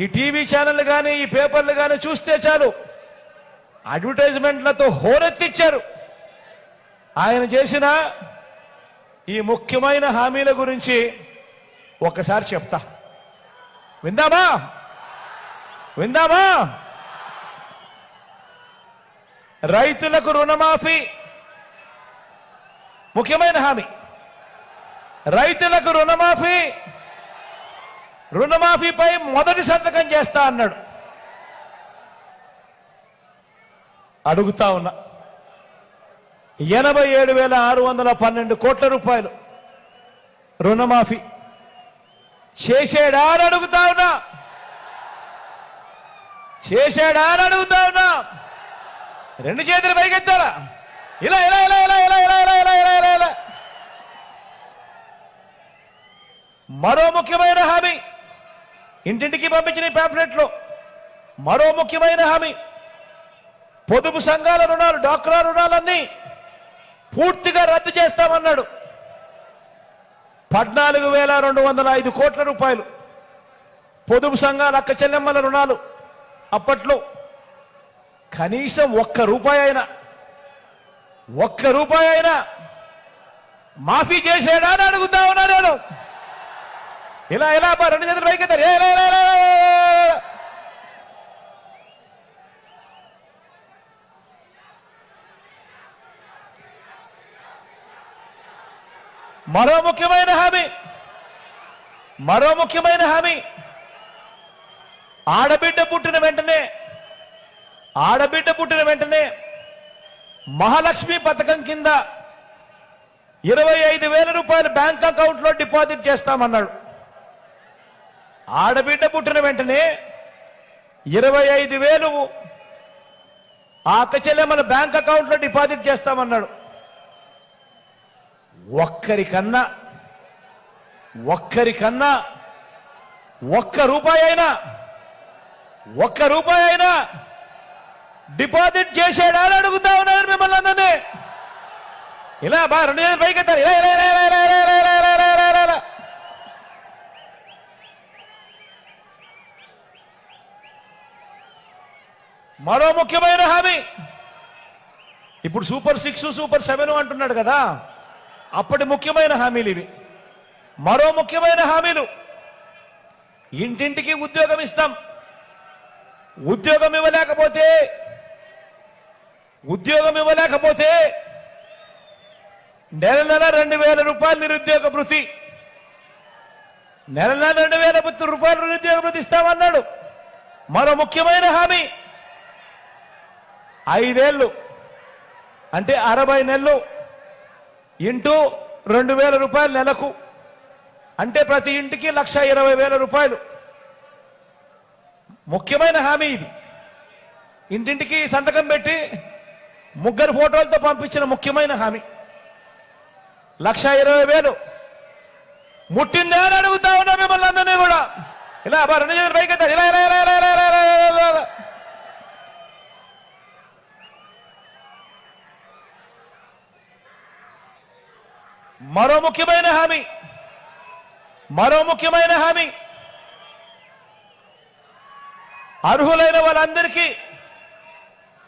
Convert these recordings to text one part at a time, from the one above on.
ఈ TV channel కానీ ఈ పేపర్లు కానీ చూస్తే చాలు. అడ్వర్టైజ్మెంట్లతో హోరెత్తిచ్చారు. ఆయన చేసిన ఈ ముఖ్యమైన హామీల గురించి ఒకసారి చెప్తా. విందామా? విందామా? రైతులకు రుణమాఫీ. ముఖ్యమైన హామీ. రైతులకు రుణమాఫీ. రుణమాఫీపై మొదటి సంతకం చేస్తా అన్నాడు అడుగుతా ఉన్నా ఎనభై ఏడు వేల ఆరు వందల పన్నెండు కోట్ల రూపాయలు రుణమాఫీ చేసేడా అని అడుగుతా ఉన్నా చేశాడా అని అడుగుతా ఉన్నా రెండు చేతులు పైకెత్తారా ఇలా ఇలా ఇలా ఇలా ఇలా ఇలా ఇలా ఇలా ఇలా ఇలా ఇలా మరో ముఖ్యమైన హామీ ఇంటింటికి పంపించిన ప్యాప్లెట్లు మరో ముఖ్యమైన హామీ. పొదుపు సంఘాల రుణాలు డాక్రా రుణాలన్నీ పూర్తిగా రద్దు చేస్తామన్నాడు. పద్నాలుగు వేల రెండు వందల ఐదు కోట్ల రూపాయలు పొదుపు సంఘాల అక్క చెల్లెమ్మల రుణాలు అప్పట్లో కనీసం ఒక్క రూపాయి అయినా ఒక్క రూపాయి అయినా మాఫీ చేసేడా అని అడుగుతా ఉన్నా నేను. ఇలా ఇలా రెండు చేతులు పైకి మరో ముఖ్యమైన హామీ. మరో ముఖ్యమైన హామీ. ఆడబిడ్డ పుట్టిన వెంటనే ఆడబిడ్డ పుట్టిన వెంటనే మహాలక్ష్మి పథకం కింద ఇరవై ఐదు వేల రూపాయలు బ్యాంక్ అకౌంట్లో డిపాజిట్ చేస్తామన్నాడు. ఆడబిడ్డ పుట్టిన వెంటనే ఇరవై ఐదు వేలు ఆ మన బ్యాంక్ అకౌంట్లో డిపాజిట్ చేస్తామన్నాడు. ఒక్కరికన్నా ఒక్కరికన్నా ఒక్క రూపాయి అయినా ఒక్క రూపాయి అయినా డిపాజిట్ చేసేడా అని అడుగుతా ఉన్నారు మిమ్మల్ని అందరినీ. ఇలా బా రెండు పైకి ఇలా ఇలా ఇలా ఇలా ఇలా ఇలా మరో ముఖ్యమైన హామీ. ఇప్పుడు సూపర్ సిక్స్ సూపర్ సెవెన్ అంటున్నాడు కదా అప్పటి ముఖ్యమైన హామీలు ఇవి. మరో ముఖ్యమైన హామీలు. ఇంటింటికి ఉద్యోగం ఇస్తాం. ఉద్యోగం ఇవ్వలేకపోతే ఉద్యోగం ఇవ్వలేకపోతే నెల నెల రెండు వేల రూపాయలు నిరుద్యోగ భృతి. నెల నెల రెండు వేల రూపాయలు నిరుద్యోగ భృతి ఇస్తామన్నాడు. మరో ముఖ్యమైన హామీ. ఐదేళ్ళు. అంటే అరవై నెలలు. ఇంటూ రెండు వేల రూపాయలు నెలకు. అంటే ప్రతి ఇంటికి లక్ష ఇరవై వేల రూపాయలు. ముఖ్యమైన హామీ ఇది. ఇంటింటికి సంతకం పెట్టి ముగ్గురు ఫోటోలతో పంపించిన ముఖ్యమైన హామీ. లక్ష ఇరవై వేలు. ముట్టిందే అని అడుగుతా ఉన్నా మిమ్మల్ని అందరినీ కూడా. ఇలా రెండు చేతులు పైకి ఎత్తారు. ఇలా ఇలా ఇలా ఇలా ఇలా ఇలా ఇలా. మరో ముఖ్యమైన హామీ. మరో ముఖ్యమైన హామీ. అర్హులైన వాళ్ళందరికీ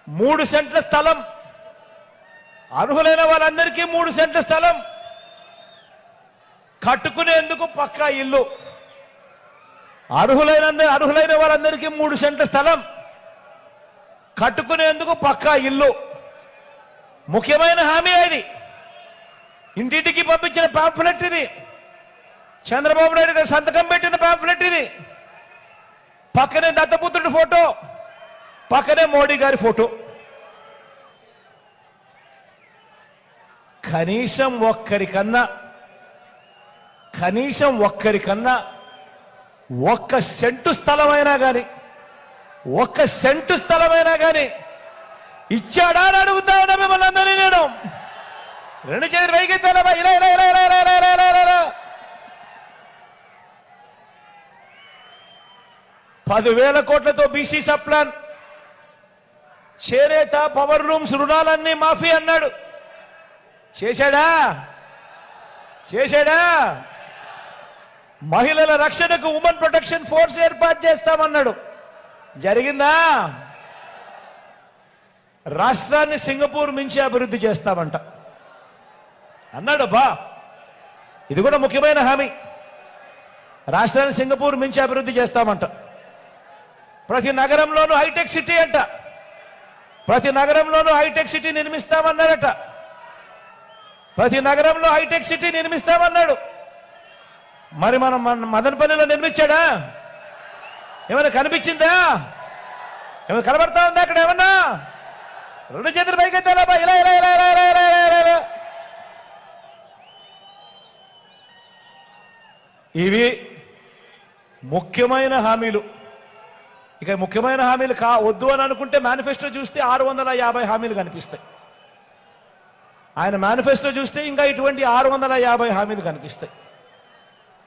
మూడు సెంట్ల స్థలం. అర్హులైన వాళ్ళందరికీ మూడు సెంట్ల స్థలం. కట్టుకునేందుకు పక్కా ఇల్లు. అర్హులైన అర్హులైన వాళ్ళందరికీ మూడు సెంట్ల స్థలం. కట్టుకునేందుకు పక్కా ఇల్లు. ముఖ్యమైన హామీ అది ఇంటింటికి పంపించిన పాంఫ్లెట్ ఇది. చంద్రబాబు నాయుడు గారు సంతకం పెట్టిన పాంఫ్లెట్ ఇది. పక్కనే దత్తపుత్రుడి ఫోటో పక్కనే మోడీ గారి ఫోటో. కనీసం ఒక్కరికన్నా కనీసం ఒక్కరికన్నా ఒక్క సెంటు స్థలమైనా కానీ ఒక్క సెంటు స్థలమైనా కానీ ఇచ్చాడా అని అడుగుతా ఉన్నా మిమ్మల్ని అందరినీ నేను. రెండు చేతులు వైకెత్తానమ్మా ఇలా ఇలా ఇలా ఇలా ఇలా ఇలా ఇలా ఇలా ఇలా. పదివేల కోట్లతో బీసీ సప్లాన్. చేరేత పవర్ రూమ్స్ రుణాలన్నీ మాఫీ అన్నాడు. చేశాడా? చేశాడా? మహిళల రక్షణకు ఉమెన్ ప్రొటెక్షన్ ఫోర్స్ ఏర్పాటు చేస్తామన్నాడు. జరిగిందా? రాష్ట్రాన్ని సింగపూర్ మించి అభివృద్ధి చేస్తామంట. అన్నాడు ఇది కూడా ముఖ్యమైన హామీ. రాష్ట్రాన్ని సింగపూర్ మించి అభివృద్ధి చేస్తామంట. ప్రతి నగరంలోనూ హైటెక్ సిటీ అంట. ప్రతి నగరంలోనూ హైటెక్ సిటీ నిర్మిస్తామన్నారట. ప్రతి నగరంలో హైటెక్ సిటీ నిర్మిస్తామన్నాడు. మరి మనం మన మదనపల్లిలో నిర్మించాడా? ఏమైనా కనిపించిందా? ఏమైనా కనబడతా ఉందా అక్కడ ఏమన్నా? రెండు చేతులు పైకి ఇలా ఇలా ఇలా ఇలా ఇలా ఇలా ఇలా. ఇవి ముఖ్యమైన హామీలు. ఇక ముఖ్యమైన హామీలు కా వద్దు అని అనుకుంటే మేనిఫెస్టో చూస్తే ఆరు వందల యాభై హామీలు కనిపిస్తాయి. ఆయన మేనిఫెస్టో చూస్తే ఇంకా ఇటువంటి ఆరు వందల యాభై హామీలు కనిపిస్తాయి.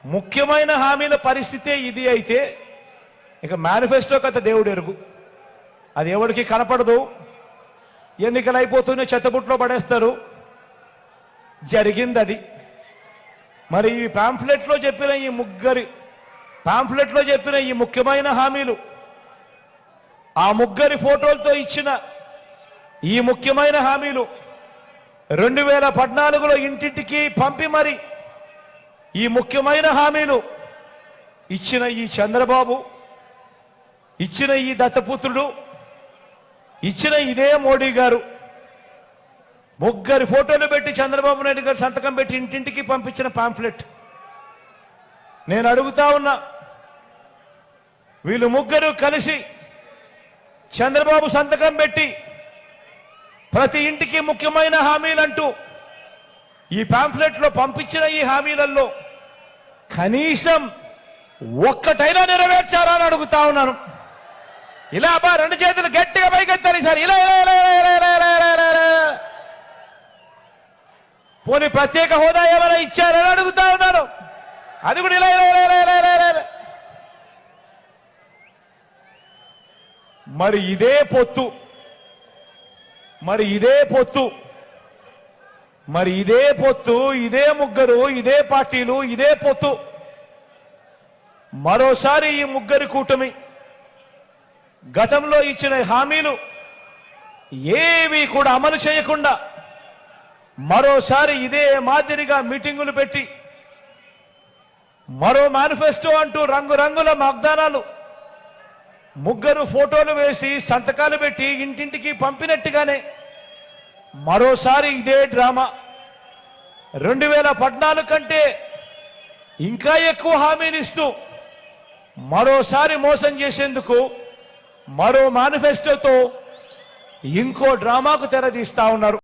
ముఖ్యమైన హామీల పరిస్థితే ఇది అయితే ఇక మేనిఫెస్టో కథ దేవుడు ఎరుగు. అది ఎవరికి కనపడదు. ఎన్నికలు అయిపోతూనే చెత్తబుట్లో పడేస్తారు. జరిగింది అది మరి ఈ పాంఫ్లెట్లో చెప్పిన ఈ ముగ్గురి పాంఫ్లెట్లో చెప్పిన ఈ ముఖ్యమైన హామీలు ఆ ముగ్గురి ఫోటోలతో ఇచ్చిన ఈ ముఖ్యమైన హామీలు రెండు వేల పద్నాలుగులో ఇంటింటికి పంపి మరి ఈ ముఖ్యమైన హామీలు ఇచ్చిన ఈ చంద్రబాబు ఇచ్చిన ఈ దత్తపుత్రుడు ఇచ్చిన ఇదే మోడీ గారు. ముగ్గురి ఫోటోలు పెట్టి చంద్రబాబు నాయుడు గారు సంతకం పెట్టి ఇంటింటికి పంపించిన పాంఫ్లెట్ నేను అడుగుతా ఉన్నా వీళ్ళు ముగ్గురు కలిసి చంద్రబాబు సంతకం పెట్టి ప్రతి ఇంటికి ముఖ్యమైన హామీలంటూ ఈ పాంఫ్లెట్లో పంపించిన ఈ హామీలలో కనీసం ఒక్కటైనా నెరవేర్చారా అని అడుగుతా ఉన్నాను ఇలా బా రెండు చేతులు గట్టిగా పైకెత్తారు ఈసారి ఇలా ఇలా ఇలా ఇలా ఇలా ఇలా ఇలా పోనీ ప్రత్యేక హోదా ఏమైనా ఇచ్చారని అడుగుతా ఉన్నారు. అది కూడా ఇలా ఇలా ఇలా ఇలా ఇలా. మరి ఇదే పొత్తు. మరి ఇదే పొత్తు. మరి ఇదే పొత్తు ఇదే ముగ్గురు ఇదే పార్టీలు ఇదే పొత్తు. మరోసారి ఈ ముగ్గురి కూటమి గతంలో ఇచ్చిన హామీలు ఏవి కూడా అమలు చేయకుండా మరోసారి ఇదే మాదిరిగా మీటింగులు పెట్టి మరో మేనిఫెస్టో అంటూ రంగురంగుల వాగ్దానాలు ముగ్గురు ఫోటోలు వేసి సంతకాలు పెట్టి ఇంటింటికి పంపినట్టుగానే మరోసారి ఇదే డ్రామా. రెండు వేల పద్నాలుగు కంటే ఇంకా ఎక్కువ హామీనిస్తూ ఇస్తూ మరోసారి మోసం చేసేందుకు మరో మేనిఫెస్టోతో ఇంకో డ్రామాకు తెరదీస్తా ఉన్నారు.